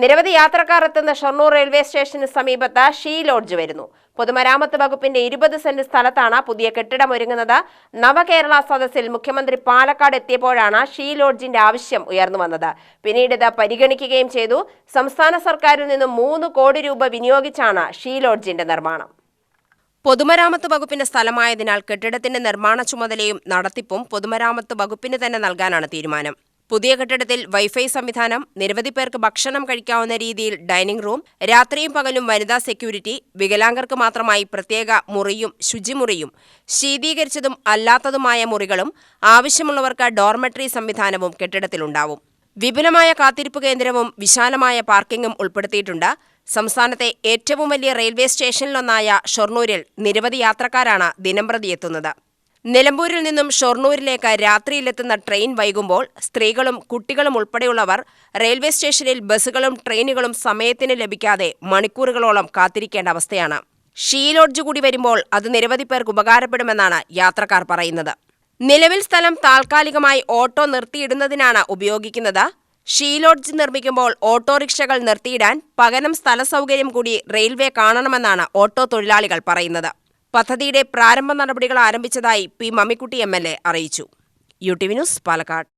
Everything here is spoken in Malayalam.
നിരവധി യാത്രക്കാർ എത്തുന്ന ഷൊർണൂർ റെയിൽവേ സ്റ്റേഷന് സമീപത്ത് ഷീ ലോഡ്ജ് വരുന്നു. പൊതുമരാമത്ത് വകുപ്പിന്റെ ഇരുപത് സെന്റ് സ്ഥലത്താണ് പുതിയ കെട്ടിടം ഒരുങ്ങുന്നത്. നവകേരള സദസ്സിൽ മുഖ്യമന്ത്രി പാലക്കാട് എത്തിയപ്പോഴാണ് ഷീ ലോഡ്ജിന്റെ ആവശ്യം ഉയർന്നു വന്നത്. പിന്നീട് ഇത് പരിഗണിക്കുകയും ചെയ്തു. സംസ്ഥാന സർക്കാരിൽ നിന്നും മൂന്ന് കോടി രൂപ വിനിയോഗിച്ചാണ് ഷീ ലോഡ്ജിന്റെ നിർമ്മാണം. പൊതുമരാമത്ത് വകുപ്പിന്റെ സ്ഥലമായതിനാൽ കെട്ടിടത്തിന്റെ നിർമ്മാണ ചുമതലയും നടത്തിപ്പും പൊതുമരാമത്ത് വകുപ്പിന് തന്നെ നൽകാനാണ് തീരുമാനം. പുതിയ കെട്ടിടത്തിൽ വൈഫൈ സംവിധാനം നിരവധി പേർക്ക് ഭക്ഷണം കഴിക്കാവുന്ന രീതിയിൽ ഡൈനിംഗ് റൂം രാത്രിയും പകലും വനിതാ സെക്യൂരിറ്റി വികലാംഗർക്ക് മാത്രമായി പ്രത്യേക മുറിയും ശുചിമുറിയും ശീതീകരിച്ചതും അല്ലാത്തതുമായ മുറികളും ആവശ്യമുള്ളവർക്ക് ഡോർമെട്രി സംവിധാനവും കെട്ടിടത്തിലുണ്ടാവും. വിപുലമായ കാത്തിരിപ്പ് കേന്ദ്രവും വിശാലമായ പാർക്കിംഗും ഉൾപ്പെടുത്തിയിട്ടുണ്ട്. സംസ്ഥാനത്തെ ഏറ്റവും വലിയ റെയിൽവേ സ്റ്റേഷനിലൊന്നായ ഷൊർണൂരിൽ നിരവധി യാത്രക്കാരാണ് ദിനംപ്രതി എത്തുന്നത്. നിലമ്പൂരിൽ നിന്നും ഷൊർണൂരിലേക്ക് രാത്രിയിലെത്തുന്ന ട്രെയിൻ വൈകുമ്പോൾ സ്ത്രീകളും കുട്ടികളും ഉൾപ്പെടെയുള്ളവർ റെയിൽവേ സ്റ്റേഷനിൽ ബസ്സുകളും ട്രെയിനുകളും സമയത്തിന് ലഭിക്കാതെ മണിക്കൂറുകളോളം കാത്തിരിക്കേണ്ട അവസ്ഥയാണ്. ഷീ ലോഡ്ജ് കൂടി വരുമ്പോൾ അത് നിരവധി പേർക്ക് ഉപകാരപ്പെടുമെന്നാണ് യാത്രക്കാർ പറയുന്നത്. നിലവിൽ സ്ഥലം താൽക്കാലികമായി ഓട്ടോ നിർത്തിയിടുന്നതിനാണ് ഉപയോഗിക്കുന്നത്. ഷീ ലോഡ്ജ് നിർമ്മിക്കുമ്പോൾ ഓട്ടോറിക്ഷകൾ നിർത്തിയിടാൻ പകരം സ്ഥല സൗകര്യം കൂടി റെയിൽവേ കാണണമെന്നാണ് ഓട്ടോ തൊഴിലാളികൾ പറയുന്നത്. പദ്ധതിയുടെ പ്രാരംഭ നടപടികൾ ആരംഭിച്ചതായി P Mammikutty M L A അറിയിച്ചു. U T V news Palakkad.